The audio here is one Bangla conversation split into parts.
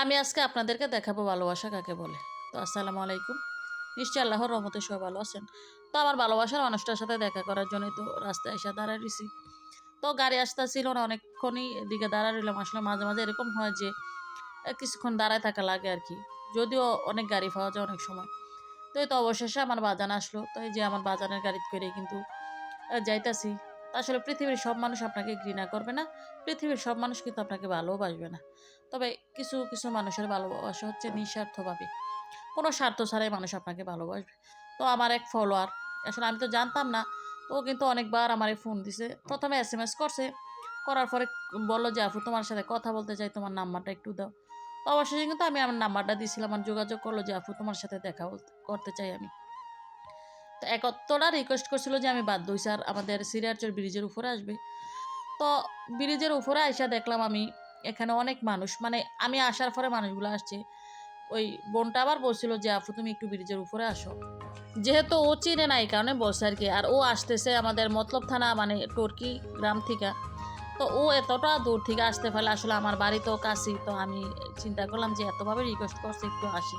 আমি আজকে আপনাদেরকে দেখাবো ভালোবাসা কাকে বলে। তো আসসালামু আলাইকুম। নিশ্চয় আল্লাহর রহমতে সবাই ভালো আছেন। তো আমার ভালোবাসার মানুষটার সাথে দেখা করার জন্যই তো রাস্তায় এসে দাঁড়ায় রয়েছি। তো গাড়ি আসতেছিল না, অনেকক্ষণই এদিকে দাঁড়া রইলাম। আসলে মাঝে মাঝে এরকম হয় যে কিছুক্ষণ দাঁড়ায় থাকা লাগে আর কি। যদিও অনেক গাড়ি পাওয়া যায় অনেক সময়। তো এই তো অবশেষে আমার বাজান আসলো। তো এই যে আমার বাজানের গাড়িতে করে কিন্তু যাইতাছি। আসলে পৃথিবীর সব মানুষ আপনাকে ঘৃণা করবে না। পৃথিবীর সব মানুষ কিন্তু আপনাকে ভালোবাসবে না। তবে কিছু কিছু মানুষের ভালোবাসা হচ্ছে নিঃস্বার্থভাবে। কোনো স্বার্থ ছাড়াই মানুষ আপনাকে ভালোবাসবে। তো আমার এক ফলোয়ার আসলে আমি তো জানতাম না, তো কিন্তু অনেকবার আমার ফোন দিছে। প্রথমে এস এম এস করছে, করার পরে বলল যে, আপু, তোমার সাথে কথা বলতে চাই, তোমার নাম্বারটা একটু দাও। তো অবশেষে কিন্তু আমি আমার নাম্বারটা দিয়েছিলাম আর যোগাযোগ করল যে, আপু, তোমার সাথে দেখা করতে চাই আমি। একত্তরা রিকোয়েস্ট করছিল যে আমি বাধ্য হইছি আর আমাদের সিরিয়ারচর ব্রিজের উপরে আসবে। তো ব্রিজের উপরে আইসা দেখলাম আমি এখানে অনেক মানুষ মানে আমি আসার পরে মানুষগুলো আসছে। ওই বোনটা আবার বলছিল যে, আপু, তুমি একটু ব্রিজের উপরে আসো। যেহেতু ও চিনে না এই কারণে বলছে আর কি, আর ও আসতেছে আমাদের মতলব থানা মানে টর্কি গ্রাম থেকে। তো ও এতটা দূর থেকে আসতে পারলে আসলে আমার বাড়ি তো কাছি তো আমি চিন্তা করলাম যে, এতভাবে রিকোয়েস্ট করছে, একটু আসি।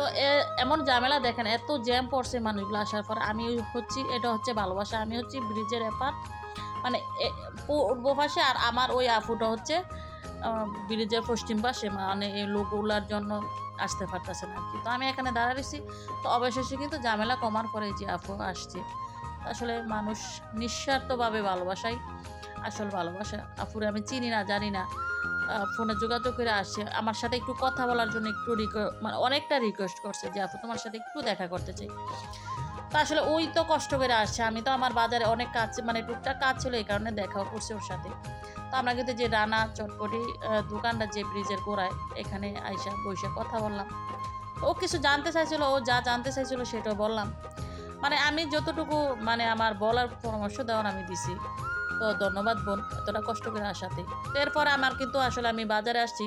তো এমন ঝামেলা দেখেন, এত জ্যাম পড়ছে মানুষগুলো আসার পর। আমি হচ্ছি, এটা হচ্ছে ভালোবাসা, আমি হচ্ছি ব্রিজের এপার মানে পূর্ব পাশে আর আমার ওই আফুটা হচ্ছে ব্রিজের পশ্চিম পাশে মানে এই লোকগুলার জন্য আসতে পারতেছে না আর কি তো আমি এখানে দাঁড়াইছি, তো অবশেষে কিন্তু ঝামেলা কমার পরে যে আপু আসছে। আসলে মানুষ নিঃস্বার্থভাবে ভালোবাসাই আসল ভালোবাসা। আপুরে আমি চিনি না, জানি না। ফোনে যোগাযোগ করে আসছে। আমার সাথে একটু কথা বলার জন্য একটু মানে অনেকটা রিকোয়েস্ট করছে যে, আপু, তোমার সাথে একটু দেখা করতে চাই। তো আসলে ওই তো কষ্ট করে আসছে। আমি তো আমার বাজারে অনেক কাজ মানে টুকটাক কাজ ছিল এই কারণে দেখাও করছে ওর সাথে। তো আমরা কিন্তু যে রানা চটপটি দোকানটা যে ব্রিজের গোড়ায়, এখানে আইসা বসে কথা বললাম। ও কিছু জানতে চাইছিল, ও যা জানতে চাইছিল সেটাও বললাম। মানে আমি যতটুকু মানে আমার বলার পরামর্শ দেওয়ার আমি দিছি। তো ধন্যবাদ বোন, এতটা কষ্ট করে আসাতে। এরপর আমার কিন্তু আসলে আমি বাজারে আসছি।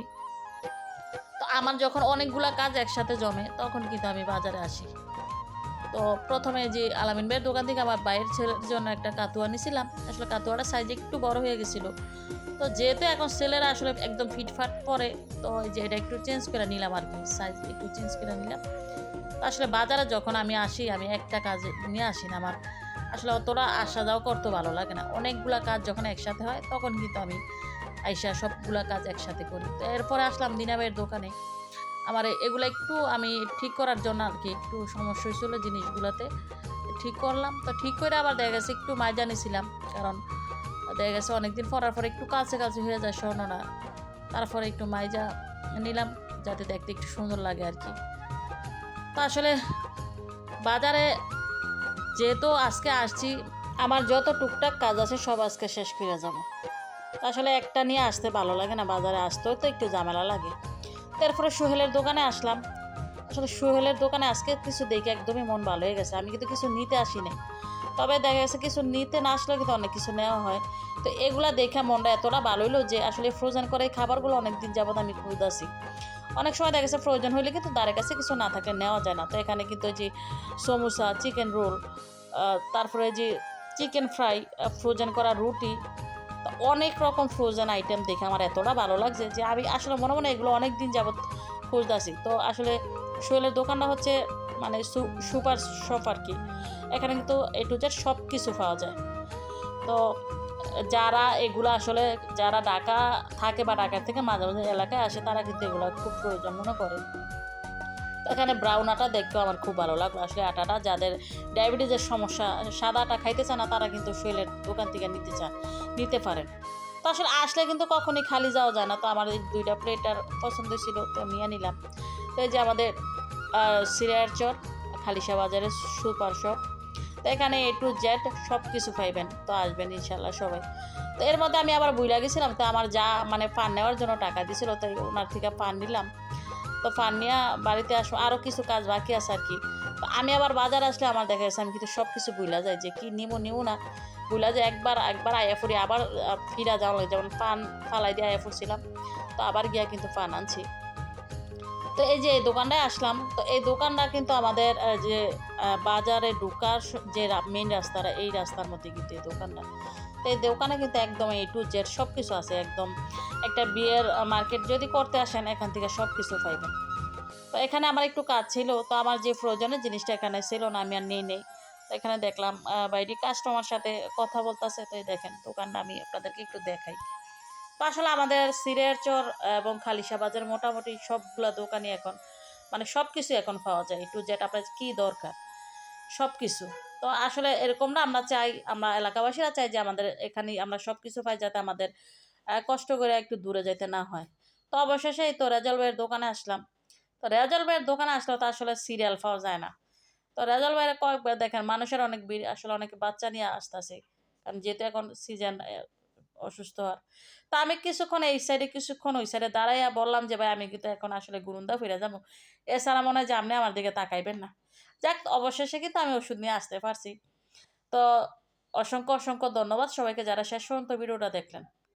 তো আমার যখন অনেকগুলা কাজ একসাথে জমে, তখন কিন্তু আমি বাজারে আসি। তো প্রথমে যে আলামিন ভাইয়ের দোকান থেকে আমার বাইরের ছেলের জন্য একটা কাতুয়া নিয়েছিলাম আসলে কাতুয়াটা সাইজ একটু বড় হয়ে গেছিল। তো যেহেতু এখন ছেলেরা আসলে একদম ফিটফাট পরে, তো ওই যে এটা একটু চেঞ্জ করে নিলাম আর কি সাইজ একটু চেঞ্জ করে নিলাম। আসলে বাজারে যখন আমি আসি, আমি একটা কাজ নিয়ে আসি না আমার। আসলে অতটা আসা যাওয়া করতে ভালো লাগে না। অনেকগুলা কাজ যখন একসাথে হয়, তখন কিন্তু আমি আইসা সবগুলা কাজ একসাথে করি। তো এরপরে আসলাম দিনাবাইয়ের দোকানে। আমার এগুলো একটু আমি ঠিক করার জন্য আর কি, একটু সমস্যা হয়েছিল জিনিসগুলোতে। ঠিক করলাম। তো ঠিক করে আবার দেখা গেছে একটু মাইজা নিয়েছিলাম কারণ দেখা গেছে অনেকদিন পরার পরে একটু কাছে কাছে হয়ে যায় স্বর্ণনা তারপরে একটু মাইজা নিলাম, যাতে দেখতে একটু সুন্দর লাগে আর কি। তো আসলে বাজারে যেহেতু আজকে আসছি, আমার যত টুকটাক কাজ আছে সব আজকে শেষ করে যাব। আসলে একটা নিয়ে আসতে ভালো লাগে না, বাজারে আসতেও তো একটু ঝামেলা লাগে। তারপরে সোহেলের দোকানে আসলাম। আসলে সোহেলের দোকানে আজকে কিছু দেখে একদমই মন ভালো হয়ে গেছে। আমি কিন্তু কিছু নিতে আসি নাই তবে দেখা গেছে কিছু নিতে না আসলেও কিন্তু অনেক কিছু নেওয়া হয়। তো এগুলা দেখে মনটা এতটা ভালো হইল যে আসলে ফ্রোজেন করে খাবারগুলো অনেক দিন যাবত আমি খুঁজতেছি। অনেক সময় দেখা গেছে প্রয়োজন হইলে কিন্তু দ্বারের কাছে কিছু না থাকলে নেওয়া যায় না। তো এখানে কিন্তু যে সমোসা চিকেন রোল তারপরে যে চিকেন ফ্রাই ফ্রোজেন করা রুটি অনেক রকম ফ্রোজেন আইটেম দেখে আমার এতটা ভালো লাগছে যে আমি আসলে মনে মনে এগুলো অনেক দিন যাবত খুঁজতেছি। তো আসলে শৈলের দোকানটা হচ্ছে মানে সুপার শপ আর কি। এখানে কিন্তু এ টু জেড সব কিছু পাওয়া যায়। তো যারা এগুলো আসলে যারা ঢাকা থাকে বা ঢাকার থেকে মাঝে মাঝে এলাকায় আসে, তারা কিন্তু এগুলো খুব প্রয়োজন মনে করে। এখানে ব্রাউন আটা দেখতেও আমার খুব ভালো লাগল। আসলে আটাটা যাদের ডায়াবেটিসের সমস্যা, সাদা আটা খাইতে চায় না, তারা কিন্তু শৈলের দোকান থেকে নিতে চান নিতে পারেন। তো আসলে আসলে কিন্তু কখনই খালি যাওয়া যায় না। তো আমার এই দুইটা প্লেটার পছন্দ ছিল, তো নিয়ে নিলাম। তো এই যে আমাদের সিরিয়ার চর খালিশা বাজারের সুপার শপ তো এখানে এ টু জেড সব কিছু পাইবেন, তো আসবেন ইনশাল্লাহ সবাই। তো এর মধ্যে আমি আবার বুইলা গেছিলাম, তো আমার যা মানে পান নেওয়ার জন্য টাকা দিছিল, তো ওনার থেকে পান নিলাম। তো পান নিয়ে বাড়িতে আসব আরও কিছু কাজ বাকি আছে আর কি। তো আমি আবার বাজার আসলে আমার দেখা যাচ্ছে আমি কিন্তু সব কিছু বুইলা যাই, যে কি নিবো নিবো না বুইলা যে একবার একবার আয়া ফুরি, আবার ফিরা যাওয়া লাগে, যেমন পান ফালাই দিয়ে আয়া ফুরছিলাম, তো আবার গিয়া কিন্তু পান আনছি। তো এই যে এই দোকানটায় আসলাম, তো এই দোকানটা কিন্তু আমাদের যে বাজারে ঢুকার যে মেন রাস্তাটা, এই রাস্তার মধ্যে কিন্তু এই দোকানটা। তো এই দোকানে কিন্তু একদম এই টু জেড সব কিছু আছে, একদম একটা বিয়ের মার্কেট যদি করতে আসেন, এখান থেকে সব কিছু পাইবেন। তো এখানে আমার একটু কাজ ছিল, তো আমার যে প্রয়োজনের জিনিসটা এখানে ছিল না, আমি আর নিয়ে নেই। তো এখানে দেখলাম বাইরে কাস্টমার সাথে কথা বলতেছে, তো দেখেন দোকানটা, আমি আপনাদেরকে একটু দেখাই। তো আসলে আমাদের সিরের চর এবং খালিশা বাজার মোটামুটি সবগুলো দোকানই এখন মানে সব কিছু এখন পাওয়া যায় টু জেড আপনার কী দরকার? সব কিছু তো আসলে এরকম না, আমরা চাই, আমরা এলাকাবাসীরা চাই যে আমাদের এখানে আমরা সব কিছু পাই যাতে আমাদের কষ্ট করে একটু দূরে যেতে না হয়। তো অবশেষে তো রেজাল ভাইয়ের দোকানে আসলাম। তো রেজাল ভাইয়ের দোকানে আসলে তো আসলে সিরিয়াল পাওয়া যায় না। তো রেজাল ভাইয়ের কয়েকবার দেখেন, মানুষের অনেক ভিড়, আসলে অনেক বাচ্চা নিয়ে আসতেছে। কারণ যেহেতু এখন সিজন অসুস্থ হওয়ার। তা আমি কিছুক্ষণ এই সাইডে কিছুক্ষণ ওই সাইডে দাঁড়াইয়া বললাম যে, ভাই, আমি কিন্তু এখন আসলে গুরুন্দা ফিরে যাব। এছাড়া মনে হয় যে, আপনি আমার দিকে তাকাইবেন না। যাক, অবশেষে কিন্তু আমি ওষুধ নিয়ে আসতে পারছি। তো অসংখ্য অসংখ্য ধন্যবাদ সবাইকে যারা শেষ পর্যন্ত ভিডিওটা দেখলেন।